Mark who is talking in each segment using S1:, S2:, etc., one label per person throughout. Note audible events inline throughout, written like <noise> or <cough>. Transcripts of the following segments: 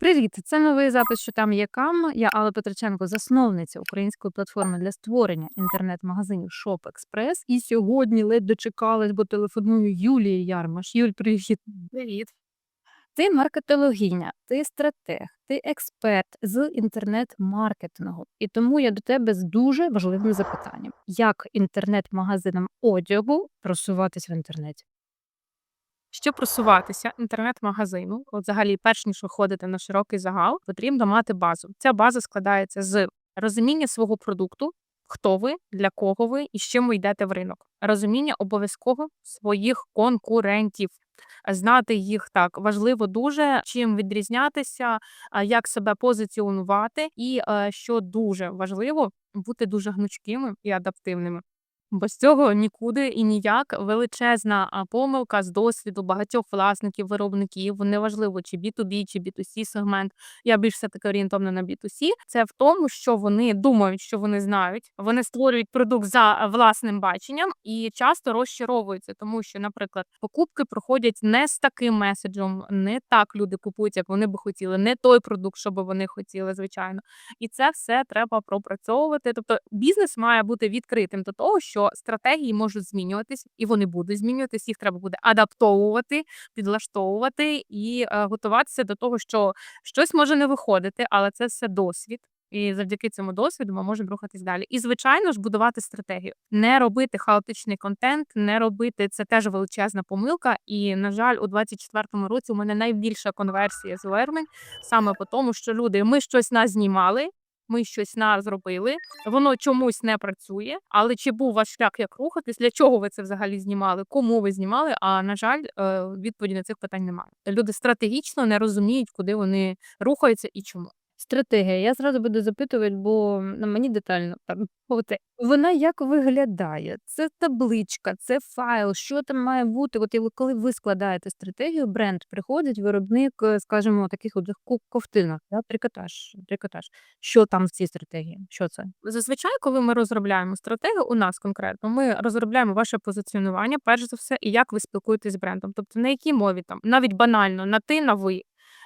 S1: Привіт! Це новий запис, що там є кам. Я Алла Петриченко, засновниця української платформи для створення інтернет-магазинів Shop Express. І сьогодні ледь дочекалась, бо телефоную Юлії Ярмаш. Юль, привіт.
S2: Привіт.
S1: Ти маркетологиня, ти стратег, ти експерт з інтернет-маркетингу. І тому я до тебе з дуже важливим запитанням: як інтернет-магазинам одягу просуватись в інтернеті?
S2: Щоб просуватися інтернет-магазину, от взагалі, перш ніж виходити на широкий загал, потрібно мати базу. Ця база складається з розуміння свого продукту, хто ви, для кого ви і з чим ви йдете в ринок. Розуміння обов'язково своїх конкурентів. Знати їх так важливо дуже, чим відрізнятися, як себе позиціонувати, і е, що дуже важливо, бути дуже гнучкими і адаптивними. Без цього нікуди і ніяк величезна помилка з досвіду багатьох власників, виробників, неважливо чи B2B, чи B2C сегмент. Я більш все таки орієнтована на B2C. Це в тому, що вони думають, що вони знають. Вони створюють продукт за власним баченням і часто розчаровуються, тому що, наприклад, покупки проходять не з таким меседжем, не так люди купують, як вони би хотіли, не той продукт, що би вони хотіли, звичайно. І це все треба пропрацьовувати. Тобто бізнес має бути відкритим до того, що стратегії можуть змінюватись, і вони будуть змінюватись. Їх треба буде адаптовувати, підлаштовувати і е, готуватися до того, що щось може не виходити, але це все досвід. І завдяки цьому досвіду ми можемо рухатись далі. І звичайно ж будувати стратегію, не робити хаотичний контент, не робити це теж величезна помилка. І на жаль, у 24-му році у мене найбільша конверсія з Learning саме по тому, що люди ми щось назнімали, ми щось на зробили, воно чомусь не працює. Але чи був ваш шлях як рухатись? Для чого ви це взагалі знімали? Кому ви знімали? А на жаль, е, відповіді на цих питань немає. Люди стратегічно не розуміють, куди вони рухаються і чому.
S1: Стратегія. Я зразу буду запитувати, бо на мені детально там <laughs> Оте. Вона як виглядає? Це табличка, це файл, що там має бути? От коли ви складаєте стратегію, бренд приходить, виробник, е, скажімо, таких от ко- ковтинок, да? трикотаж, трикотаж. Що там в цій стратегії? Що це?
S2: Зазвичай, коли ми розробляємо стратегію, у нас конкретно ми розробляємо ваше позиціонування, перш за все, і як ви спілкуєтесь з брендом. Тобто на якій мові там, навіть банально, на ти, на ви.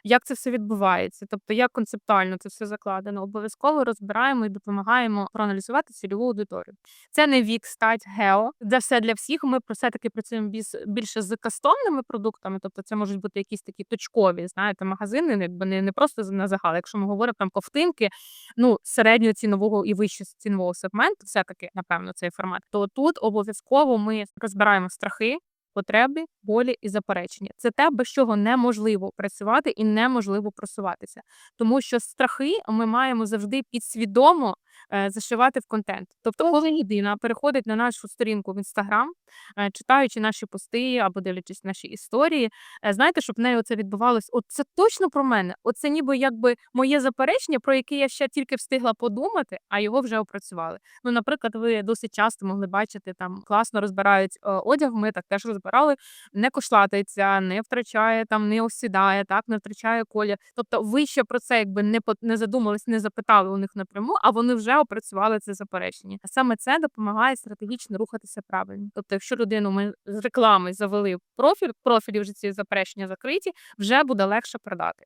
S2: Як це все відбувається? Тобто, як концептуально це все закладено? Обов'язково розбираємо і допомагаємо проаналізувати цільову аудиторію. Це не вік, стать, гео. Це все для всіх. Ми про все таки працюємо більше з кастомними продуктами. Тобто, це можуть бути якісь такі точкові, знаєте, магазини, якби не, не просто на загал. Якщо ми говоримо там ковтинки, ну середньо цінового і вище цінового сегменту, все таки напевно цей формат. То тут обов'язково ми розбираємо страхи. Потреби, болі і заперечення. Це те, без чого неможливо працювати і неможливо просуватися, тому що страхи ми маємо завжди підсвідомо зашивати в контент. Тобто, коли людина переходить на нашу сторінку в інстаграм, е, читаючи наші пости або дивлячись наші історії, е, знаєте, щоб в неї це відбувалось. От це точно про мене. Оце ніби якби моє заперечення, про яке я ще тільки встигла подумати, а його вже опрацювали. Ну, наприклад, ви досить часто могли бачити там класно розбирають е, одяг. Ми так теж розбирали, не кошлатається, не втрачає там, не осідає, так не втрачає колір. Тобто, ви ще про це якби не не задумались, не запитали у них напряму, а вони вже опрацювали це заперечення. А саме це допомагає стратегічно рухатися правильно. Тобто, якщо людину ми з реклами завели в профіль, профілі вже ці заперечення закриті, вже буде легше продати.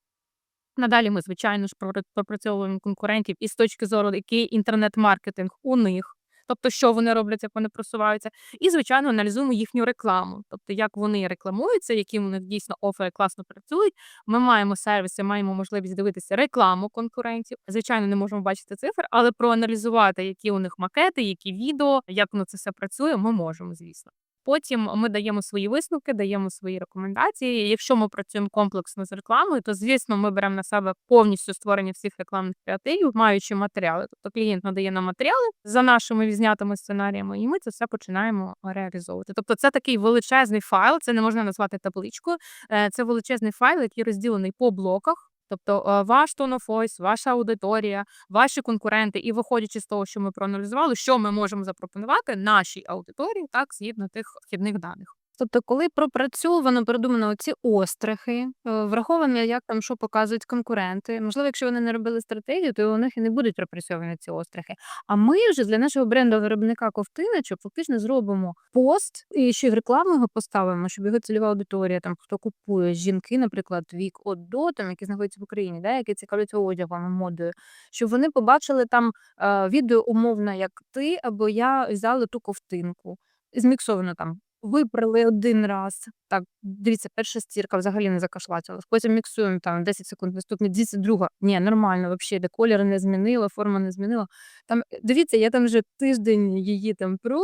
S2: Надалі ми, звичайно ж, пропра- пропрацьовуємо конкурентів із точки зору, який інтернет-маркетинг у них. Тобто, що вони роблять, як вони просуваються, і звичайно аналізуємо їхню рекламу. Тобто, як вони рекламуються, які них дійсно офери класно працюють. Ми маємо сервіси, маємо можливість дивитися рекламу конкурентів. Звичайно, не можемо бачити цифр, але проаналізувати, які у них макети, які відео, як воно це все працює, ми можемо, звісно. Потім ми даємо свої висновки, даємо свої рекомендації. Якщо ми працюємо комплексно з рекламою, то звісно ми беремо на себе повністю створення всіх рекламних креативів, маючи матеріали. Тобто клієнт надає нам матеріали за нашими візнятими сценаріями, і ми це все починаємо реалізовувати. Тобто, це такий величезний файл, це не можна назвати табличкою. е, Це величезний файл, який розділений по блоках. Тобто е, ваш tone of voice, ваша аудиторія, ваші конкуренти, і виходячи з того, що ми проаналізували, що ми можемо запропонувати нашій аудиторії, так згідно тих вхідних даних.
S1: Тобто, коли пропрацьовано, продумано оці острахи, е, враховано, як там що показують конкуренти. Можливо, якщо вони не робили стратегію, то у них і не будуть пропрацьовані ці острахи. А ми вже для нашого бренду виробника ковтиночок фактично зробимо пост і ще й рекламу його поставимо, щоб його цільова аудиторія, там хто купує жінки, наприклад, вік от до там, які знаходяться в Україні, да, які цікавляться одягом модою, щоб вони побачили там е, відео умовно, як ти або я взяли ту ковтинку. Зміксовано там. Випрали один раз. Так, дивіться, перша стірка взагалі не закашлачилась. Потім міксуємо там 10 секунд, наступні дивіться, друга. Ні, нормально, взагалі, колір не змінила, форма не змінила. Там дивіться, я там вже тиждень її там пру,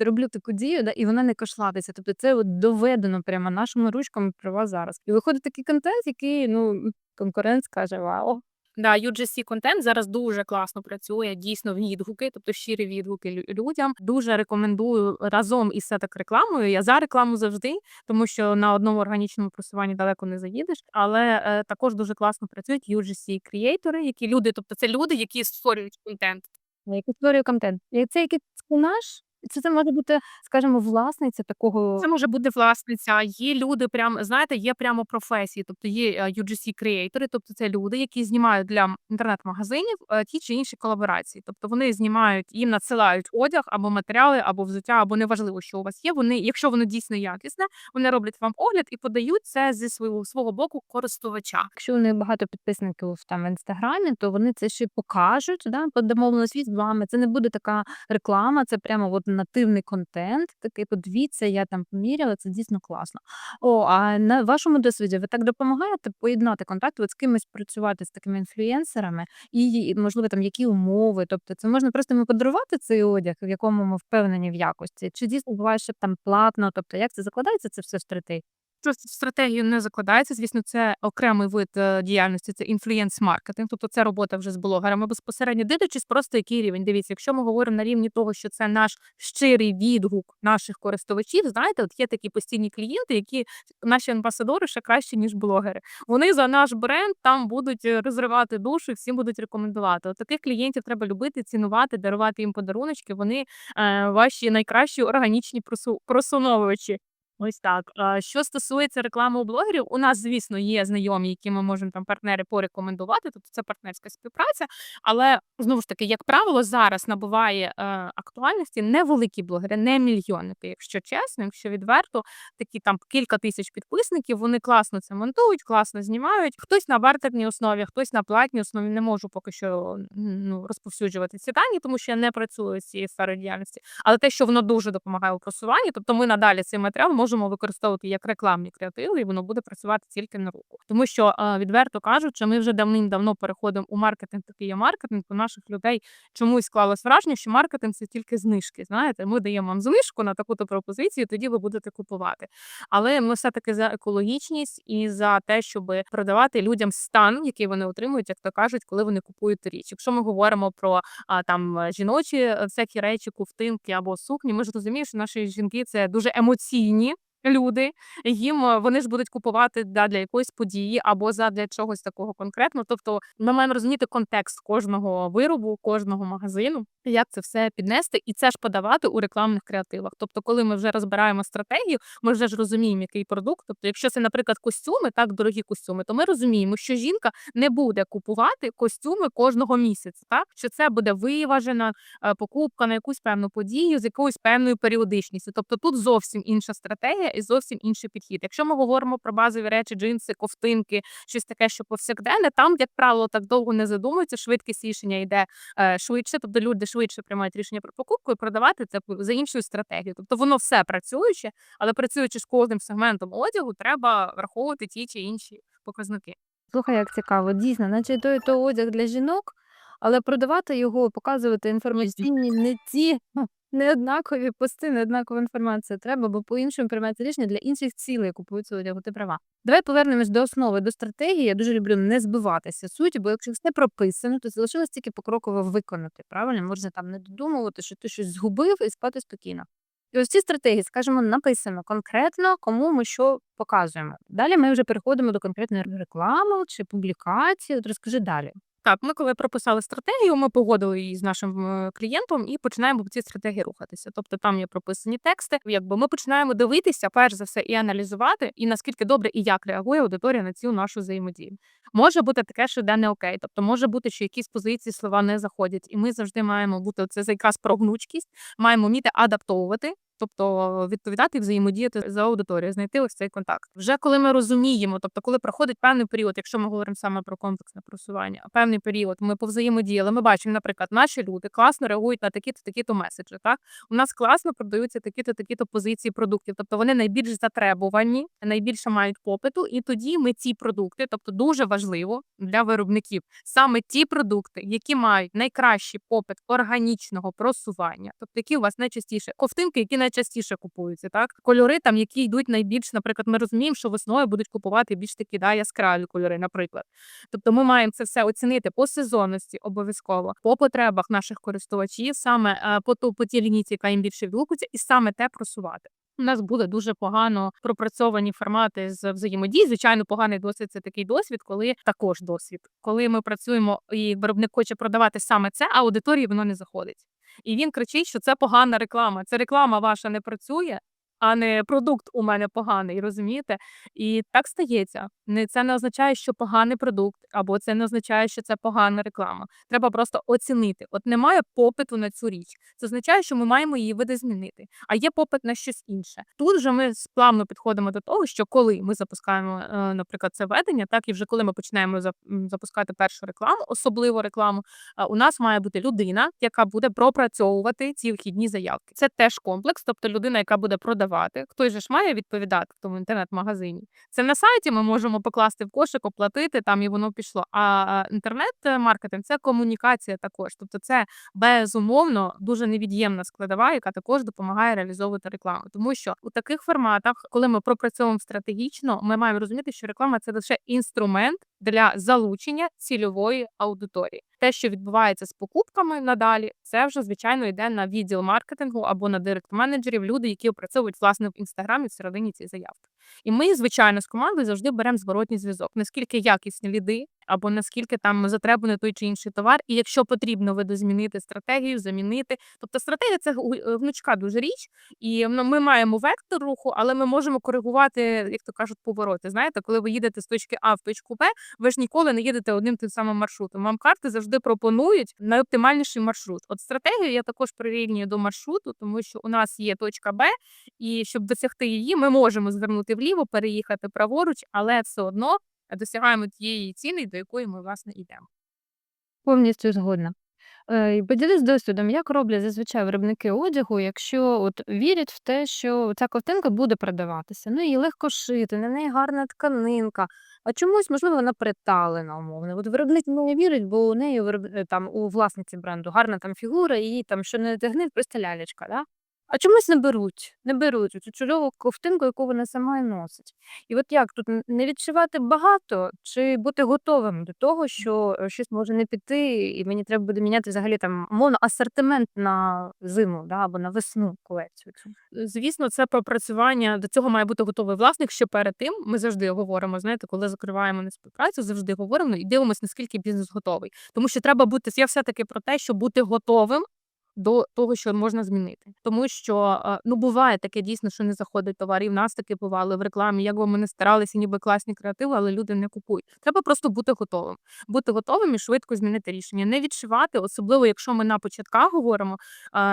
S1: роблю таку дію, да, і вона не кашлатиться. Тобто це от доведено прямо нашими ручками про вас зараз. І виходить такий контент, який ну конкурент скаже: Вау,
S2: Да, UGC контент зараз дуже класно працює, дійсно відгуки, тобто щирі відгуки людям. Дуже рекомендую разом із сеток рекламою. Я за рекламу завжди, тому що на одному органічному просуванні далеко не заїдеш. Але е, також дуже класно працюють UGC креатори, які люди, тобто це люди, які створюють контент.
S1: який створює контент. І це який наш, це, це може бути, скажімо, власниця такого.
S2: Це може бути власниця. Є люди, прям знаєте, є прямо професії, тобто є UGC креатори, тобто це люди, які знімають для інтернет-магазинів е, ті чи інші колаборації. Тобто вони знімають, їм надсилають одяг або матеріали, або взуття, або неважливо, що у вас є. Вони, якщо воно дійсно якісне, вони роблять вам огляд і подають це зі свого свого боку користувача.
S1: Якщо у них багато підписників там в інстаграмі, то вони це ще покажуть, да, по домовленості з вами. Це не буде така реклама, це прямо от нативний контент. Такий подивіться, я там поміряла, це дійсно класно. О, а на вашому досвіді ви так допомагаєте поєднати контакти, от з кимось працювати з такими інфлюенсерами, і можливо там які умови. Тобто, це можна просто йому подарувати цей одяг, в якому ми впевнені в якості, чи дійсно буває, що там платно, тобто як це закладається це все в стратегії?
S2: Просто стратегію не закладається. Звісно, це окремий вид е, діяльності, це інфлюєнс-маркетинг, тобто це робота вже з блогерами безпосередньо, дивлячись просто який рівень. Дивіться, якщо ми говоримо на рівні того, що це наш щирий відгук наших користувачів, знаєте, от є такі постійні клієнти, які наші амбасадори ще краще, ніж блогери. Вони за наш бренд там будуть е, розривати душу, і всім будуть рекомендувати. От таких клієнтів треба любити, цінувати, дарувати їм подаруночки. Вони е, ваші найкращі органічні просу- просуновувачі. Ось так. Що стосується реклами у блогерів, у нас, звісно, є знайомі, які ми можемо там партнери порекомендувати. Тобто це партнерська співпраця. Але знову ж таки, як правило, зараз набуває е, актуальності невеликі блогери, не мільйонники. Якщо чесно, якщо відверто, такі там кілька тисяч підписників, вони класно це монтують, класно знімають. Хтось на бартерній основі, хтось на платній основі. Не можу поки що ну, розповсюджувати ці дані, тому що я не працюю з цієї сфери діяльності. Але те, що воно дуже допомагає у просуванні, тобто ми надалі цей матеріал можемо використовувати як рекламні креативи, і воно буде працювати тільки на руку. Тому що е, відверто кажучи, ми вже давним-давно переходимо у маркетинг, такий є маркетинг. У наших людей чомусь склалось враження, що маркетинг це тільки знижки. Знаєте, ми даємо вам знижку на таку-то пропозицію, тоді ви будете купувати. Але ми все таки за екологічність і за те, щоб продавати людям стан, який вони отримують, як то кажуть, коли вони купують річ. Якщо ми говоримо про а, там е, жіночі е, всякі речі, ковтинки або сукні, ми ж розуміємо, що наші жінки це дуже емоційні. Люди їм е, вони ж будуть купувати да, для якоїсь події або задля чогось такого конкретного. Тобто, ми маємо розуміти контекст кожного виробу, кожного магазину, як це все піднести, і це ж подавати у рекламних креативах. Тобто, коли ми вже розбираємо стратегію, ми вже ж розуміємо, який продукт. Тобто, якщо це, наприклад, костюми, так дорогі костюми, то ми розуміємо, що жінка не буде купувати костюми кожного місяця, так що це буде виважена е, покупка на якусь певну подію з якоюсь певною періодичністю. Тобто тут зовсім інша стратегія і зовсім інший підхід. Якщо ми говоримо про базові речі, джинси, ковтинки, щось таке, що повсякденне, там, як правило, так довго не задумуються, швидкість рішення йде е, швидше, тобто люди швидше приймають рішення про покупку і продавати це за іншою стратегією. Тобто воно все працююче, але працюючи з кожним сегментом одягу, треба враховувати ті чи інші показники.
S1: Слухай, як цікаво, дійсно, наче той то одяг для жінок, але продавати його, показувати інформаційні не ті ну, не однакові пости, не однакова інформація треба, бо по-іншому приймається рішення для інших цілей купують одягу. Ти права. Давай повернемось до основи, до стратегії. Я дуже люблю не збиватися суті, бо якщо все прописано, то залишилось тільки покроково виконати. Правильно, можна там не додумувати, що ти щось згубив і спати спокійно. І ось ці стратегії, скажімо, написано конкретно, кому ми що показуємо. Далі ми вже переходимо до конкретної реклами чи публікації. От розкажи далі.
S2: Так, ми коли прописали стратегію, ми погодили її з нашим е, клієнтом і починаємо по цій стратегії рухатися. Тобто там є прописані тексти. Якби ми починаємо дивитися, перш за все, і аналізувати, і наскільки добре і як реагує аудиторія на цю нашу взаємодію. Може бути таке, що де не окей. Тобто може бути, що якісь позиції слова не заходять, і ми завжди маємо бути це якраз про гнучкість, маємо вміти адаптовувати. Тобто відповідати і взаємодіяти з аудиторією, знайти ось цей контакт. Вже коли ми розуміємо, тобто, коли проходить певний період, якщо ми говоримо саме про комплексне просування, певний період ми повзаємодіяли. Ми бачимо, наприклад, наші люди класно реагують на такі-то такі-то меседжі. Так у нас класно продаються такі-то такі-то позиції продуктів. Тобто вони найбільш затребувані, найбільше мають попиту, і тоді ми ці продукти, тобто дуже важливо для виробників, саме ті продукти, які мають найкращий попит органічного просування, тобто які у вас найчастіше ковтинки, які найчастіше купуються, так кольори там, які йдуть найбільш, наприклад, ми розуміємо, що весною будуть купувати більш такі да, яскраві кольори, наприклад. Тобто ми маємо це все оцінити по сезонності обов'язково, по потребах наших користувачів, саме е, по ту по тій лінійці, яка їм більше відгукується, і саме те просувати. У нас були дуже погано пропрацьовані формати з взаємодії. Звичайно, поганий досвід це такий досвід, коли також досвід, коли ми працюємо і виробник хоче продавати саме це, а аудиторії воно не заходить. І він кричить, що це погана реклама. Це реклама ваша не працює, а не продукт у мене поганий, розумієте? І так стається. Не це не означає, що поганий продукт, або це не означає, що це погана реклама. Треба просто оцінити. От немає попиту на цю річ. Це означає, що ми маємо її видозмінити. А є попит на щось інше. Тут же ми плавно підходимо до того, що коли ми запускаємо, е, наприклад, це ведення, так і вже коли ми починаємо запускати першу рекламу, особливу рекламу, у нас має бути людина, яка буде пропрацьовувати ці вхідні заявки. Це теж комплекс, тобто людина, яка буде продавати. Хтось же ж має відповідати в тому інтернет-магазині. Це на сайті ми можемо покласти в кошик, оплатити там і воно пішло. А інтернет-маркетинг це комунікація також. Тобто, це безумовно дуже невід'ємна складова, яка також допомагає реалізовувати рекламу. Тому що у таких форматах, коли ми пропрацьовуємо стратегічно, ми маємо розуміти, що реклама це лише інструмент для залучення цільової аудиторії. Те, що відбувається з покупками надалі, це вже звичайно йде на відділ маркетингу або на директ-менеджерів, люди, які опрацьовують власне в інстаграмі всередині цієї заявки. І ми, звичайно, з командою завжди беремо зворотній зв'язок, наскільки якісні ліди, або наскільки там затребуваний той чи інший товар, і якщо потрібно видозмінити стратегію, замінити. Тобто стратегія це е, гнучка дуже річ, і ми маємо вектор руху, але ми можемо коригувати, як то кажуть, повороти. Знаєте, коли ви їдете з точки А в точку Б, ви ж ніколи не їдете одним тим самим маршрутом. Вам карти завжди пропонують найоптимальніший маршрут. От стратегію я також прирівнюю до маршруту, тому що у нас є точка Б, і щоб досягти її, ми можемо звернути вліво, переїхати праворуч, але все одно досягаємо тієї ціни, до якої ми власне йдемо.
S1: Повністю згодна. Е, Поділись досвідом, як роблять зазвичай виробники одягу, якщо от вірять в те, що ця ковтинка буде продаватися. Ну її легко шити, на неї гарна тканинка, а чомусь, можливо, вона приталена, умовно. От виробник в неї вірить, бо у неї е, там у власниці бренду гарна там фігура, і їй там що не тягне, просто лялечка. Да? А чомусь не беруть, не беруть цю чудову ковтинку, яку вона сама і носить. І от як тут не відшивати багато, чи бути готовим до того, що е, щось може не піти, і мені треба буде міняти взагалі там умовно асортимент на зиму, да, або на весну колекцію.
S2: Звісно, це пропрацювання до цього має бути готовий власник. Ще перед тим ми завжди говоримо. Знаєте, коли закриваємо на співпрацю, завжди говоримо і дивимося, наскільки бізнес готовий. Тому що треба бути я все таки про те, щоб бути готовим. До того, що можна змінити, тому що е, ну буває таке дійсно, що не заходить товар. І в нас таке бувало в рекламі. Як би ми не старалися, ніби класні креативи, але люди не купують. Треба просто бути готовим, бути готовим і швидко змінити рішення, не відшивати, особливо якщо ми на початках говоримо.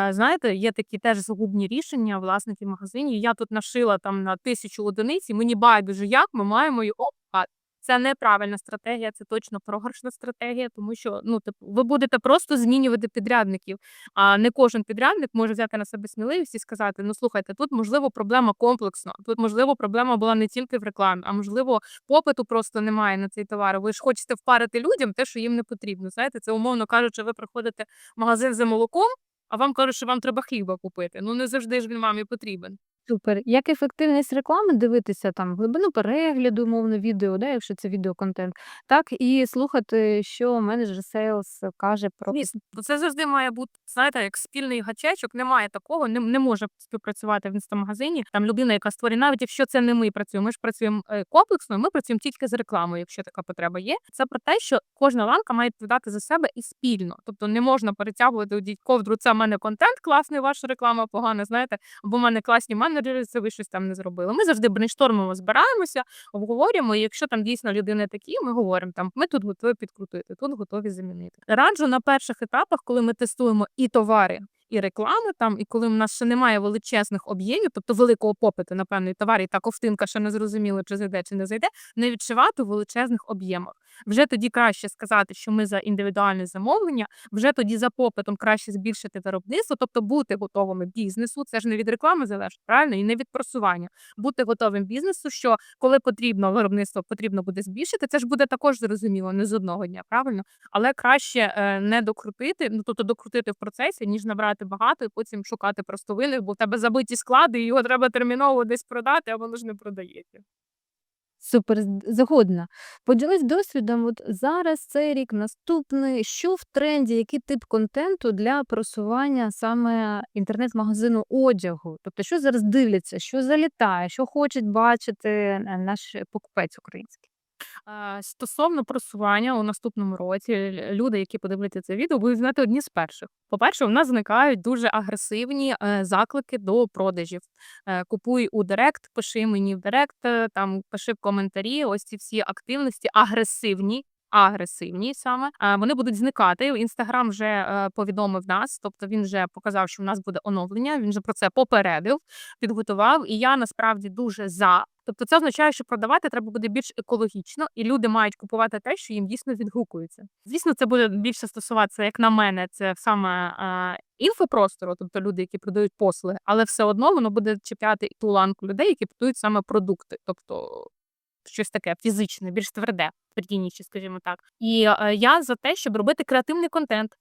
S2: Знаєте, є такі теж загубні рішення власників магазинів. Я тут нашила там на тисячу одиниць, і мені байдуже, як ми маємо опати. Це неправильна стратегія, це точно програшна стратегія, тому що ну типу, ви будете просто змінювати підрядників. А не кожен підрядник може взяти на себе сміливість і сказати: ну слухайте, тут можливо проблема комплексна. Тут можливо проблема була не тільки в рекламі, а можливо, попиту просто немає на цей товар. Ви ж хочете впарити людям те, що їм не потрібно. Знаєте, це умовно кажучи, ви приходите в магазин за молоком, а вам кажуть, що вам треба хліба купити. Ну не завжди ж він вам і потрібен.
S1: Супер. Як ефективність реклами дивитися там глибину перегляду, умовно, відео, да, якщо це відеоконтент, так і слухати, що менеджер сейлс каже про
S2: Звісно, бо це завжди має бути, знаєте, як спільний гачечок. Немає такого, не, не може співпрацювати в інстамагазині. Там людина, яка створює, навіть якщо це не ми працюємо, ми ж працюємо е, комплексно, ми працюємо тільки з рекламою, якщо така потреба є. Це про те, що кожна ланка має відповідати за себе і спільно. Тобто не можна перетягувати одіть ковдру. Це в мене контент класний, ваша реклама погана. Знаєте, або в мене класні менеджери, ви щось там не зробили. Ми завжди брейнштормимо, збираємося, обговорюємо. І якщо там дійсно людини такі, ми говоримо там, ми тут готові підкрутити, тут готові замінити. Раджу на перших етапах, коли ми тестуємо і товари. І реклами там, і коли в нас ще немає величезних об'ємів, тобто великого попиту на певний товар, і та ковтинка ще не зрозуміло, чи зайде, чи не зайде, не відчувати у величезних об'ємах. Вже тоді краще сказати, що ми за індивідуальне замовлення, вже тоді за попитом краще збільшити виробництво, тобто бути готовими бізнесу. Це ж не від реклами залежить, правильно, і не від просування. Бути готовим бізнесу, що коли потрібно виробництво потрібно буде збільшити, це ж буде також зрозуміло, не з одного дня, правильно? Але краще е, не докрутити, ну тобто докрутити в процесі, ніж набрати багато і потім шукати просто винних, бо в тебе забиті склади, і його треба терміново десь продати, а воно ж не продається.
S1: Супер, згодна. Поділись досвідом. От зараз цей рік, наступний. Що в тренді, який тип контенту для просування саме інтернет-магазину одягу? Тобто, що зараз дивляться, що залітає, що хочуть бачити е, наш покупець український?
S2: Стосовно просування у наступному році, люди, які подивляться це відео, будуть знати одні з перших. По-перше, у нас зникають дуже агресивні е, заклики до продажів. Е, Купуй у Директ, пиши мені в Директ, е, там пиши в коментарі. Ось ці всі активності агресивні. Агресивні саме вони будуть зникати. Інстаграм вже повідомив нас, тобто він вже показав, що в нас буде оновлення. Він вже про це попередив, підготував. І я насправді дуже за. Тобто, це означає, що продавати треба буде більш екологічно, і люди мають купувати те, що їм дійсно відгукується. Звісно, це буде більше стосуватися, як на мене, це саме е, інфопростору, тобто люди, які продають послуги, але все одно воно буде чіпляти і ту ланку людей, які продають саме продукти, тобто щось таке фізичне, більш тверде, твердініше, скажімо так. І е, я за те, щоб робити креативний контент.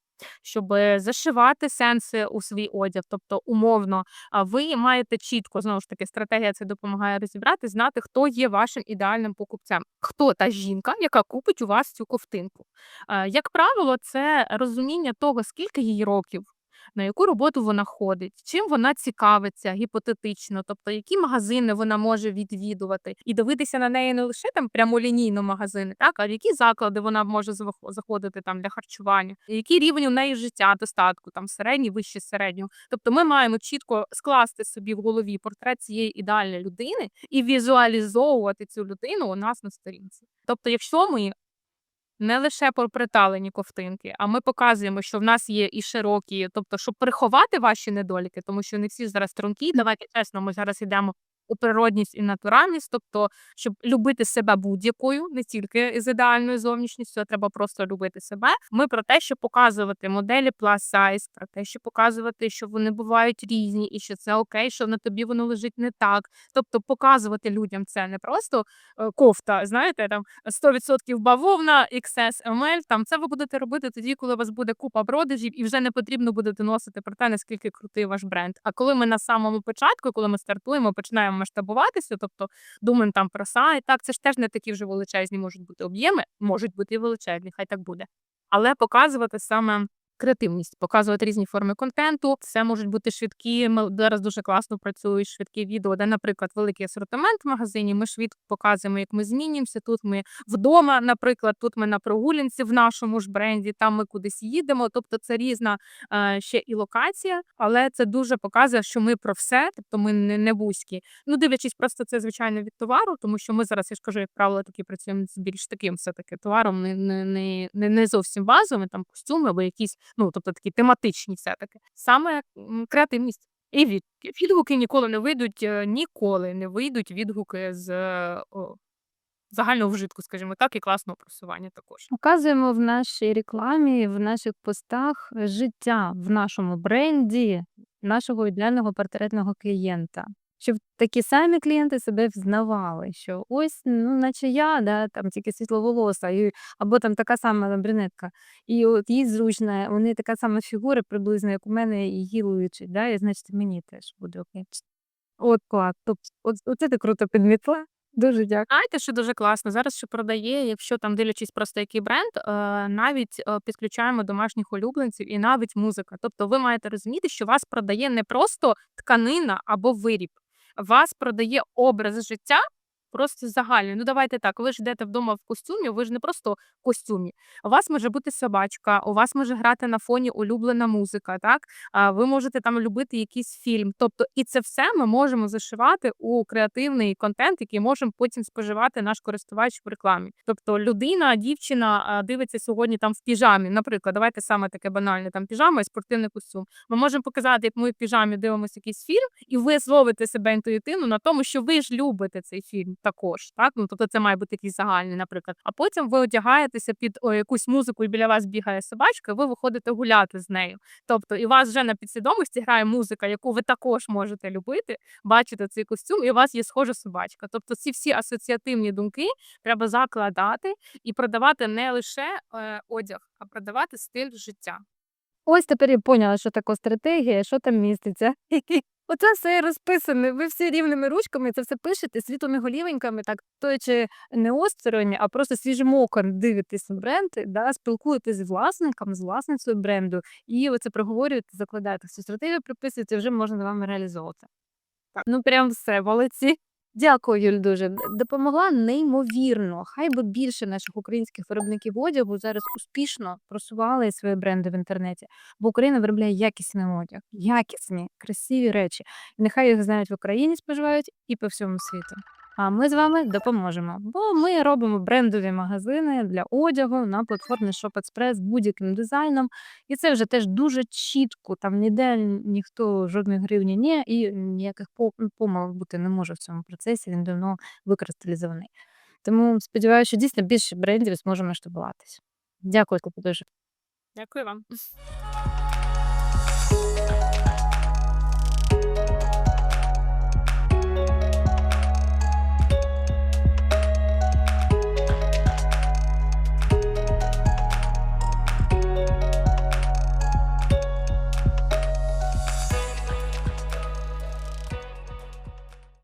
S2: Щоб зашивати сенси у свій одяг, тобто умовно, ви маєте чітко знову ж таки стратегія це допомагає розібрати, знати, хто є вашим ідеальним покупцем, хто та жінка, яка купить у вас цю ковтинку. Е, Як правило, це розуміння того, скільки їй років. На яку роботу вона ходить, чим вона цікавиться гіпотетично, тобто які магазини вона може відвідувати, і дивитися на неї не лише там прямолінійно магазини, так а в які заклади вона може заходити там для харчування, який рівень у неї життя, достатку, там середній, вище середнього. Тобто ми маємо чітко скласти собі в голові портрет цієї ідеальної людини і візуалізовувати цю людину у нас на сторінці. Тобто, якщо ми не лише про приталені ковтинки, а ми показуємо, що в нас є і широкі, тобто, щоб приховати ваші недоліки, тому що не всі зараз тонкі. Давайте чесно, ми зараз йдемо у природність і натуральність, тобто, щоб любити себе будь-якою, не тільки з ідеальною зовнішністю, а треба просто любити себе. Ми про те, що показувати моделі plus size, про те, що показувати, що вони бувають різні, і що це окей, що на тобі воно лежить не так. Тобто, показувати людям це не просто е, кофта, знаєте, там 100% бавовна, XS, ML, там це ви будете робити тоді, коли у вас буде купа продажів, і вже не потрібно буде доносити про те, наскільки крутий ваш бренд. А коли ми на самому початку, коли ми стартуємо, починаємо масштабуватися, тобто думаємо там про сайт, так це ж теж не такі вже величезні можуть бути об'єми, можуть бути і величезні, хай так буде. Але показувати саме креативність, показувати різні форми контенту. Це можуть бути швидкі. Ми зараз дуже класно працюють швидкі відео, де, наприклад, великий асортимент в магазині. Ми швидко показуємо, як ми змінюємося. Тут ми вдома, наприклад, тут ми на прогулянці в нашому ж бренді, там ми кудись їдемо. Тобто, це різна е, ще і локація, але це дуже показує, що ми про все, тобто ми не, вузькі. Ну, дивлячись, просто це звичайно від товару, тому що ми зараз, я ж кажу, як правило, такі працюємо з більш таким все таки товаром, не, не, не, не, зовсім базовими, там костюми або якісь, ну тобто такі тематичні, все таки. Саме креативність. І відгуки. Відгуки ніколи не вийдуть, е, ніколи не вийдуть відгуки з е, о, загального вжитку, скажімо так, і класного просування також.
S1: Показуємо в нашій рекламі, в наших постах життя в нашому бренді нашого ідеального портретного клієнта. Щоб такі самі клієнти себе взнавали, що ось, ну, наче я, да, там тільки світловолоса, і, або там така сама брюнетка. І от їй зручно, у неї така сама фігура приблизно, як у мене, і її личить, да, і значить мені теж буде окей. От клас. Тобто, от оце ти круто підмітила. Дуже дякую.
S2: Знаєте, що дуже класно? Зараз що продає, якщо там дивлячись просто який бренд, навіть підключаємо домашніх улюбленців і навіть музика. Тобто ви маєте розуміти, що вас продає не просто тканина або виріб, вас продає образ життя. Просто загальний. Ну давайте так. Ви ж йдете вдома в костюмі, ви ж не просто в костюмі. У вас може бути собачка, у вас може грати на фоні улюблена музика, так? А ви можете там любити якийсь фільм. Тобто, і це все ми можемо зашивати у креативний контент, який можемо потім споживати наш користувач в рекламі. Тобто, людина, дівчина дивиться сьогодні там в піжамі. Наприклад, давайте саме таке банальне там піжама і спортивний костюм. Ми можемо показати, як ми в піжамі дивимося якийсь фільм, і ви зловите себе інтуїтивно на тому, що ви ж любите цей фільм також. Так, ну тобто це має бути якийсь загальний, наприклад. А потім ви одягаєтеся під о, якусь музику, і біля вас бігає собачка, і ви виходите гуляти з нею. Тобто, і у вас вже на підсвідомості грає музика, яку ви також можете любити, бачите цей костюм, і у вас є схожа собачка. Тобто, ці всі асоціативні думки треба закладати і продавати не лише е, одяг, а продавати стиль життя.
S1: Ось тепер я поняла, що таке стратегія, що там міститься. <laughs> Оце все розписане. Ви всі рівними ручками це все пишете світлими голівеньками, так стоячи не осторонь, а просто свіжим оком дивитесь на бренд, да, спілкуєтесь з власником, з власницею бренду, і оце проговорюєте, закладаєте цю стратегію, прописуєте, вже можна з вами реалізовувати. Так, ну прям все, молодці. Дякую, Юль, дуже. Допомогла неймовірно. Хай би більше наших українських виробників одягу зараз успішно просували свої бренди в інтернеті, бо Україна виробляє якісний одяг, якісні, красиві речі. Нехай їх знають в Україні, споживають і по всьому світу. А ми з вами допоможемо, бо ми робимо брендові магазини для одягу на платформі ShopExpress з будь-яким дизайном. І це вже теж дуже чітко. Там ніде ніхто жодної гривні ні, і ніяких по- помилок бути не може в цьому процесі. Він давно викристалізований. Тому сподіваюся, що дійсно більше брендів зможе масштабуватися. Дякую дуже.
S2: Дякую вам.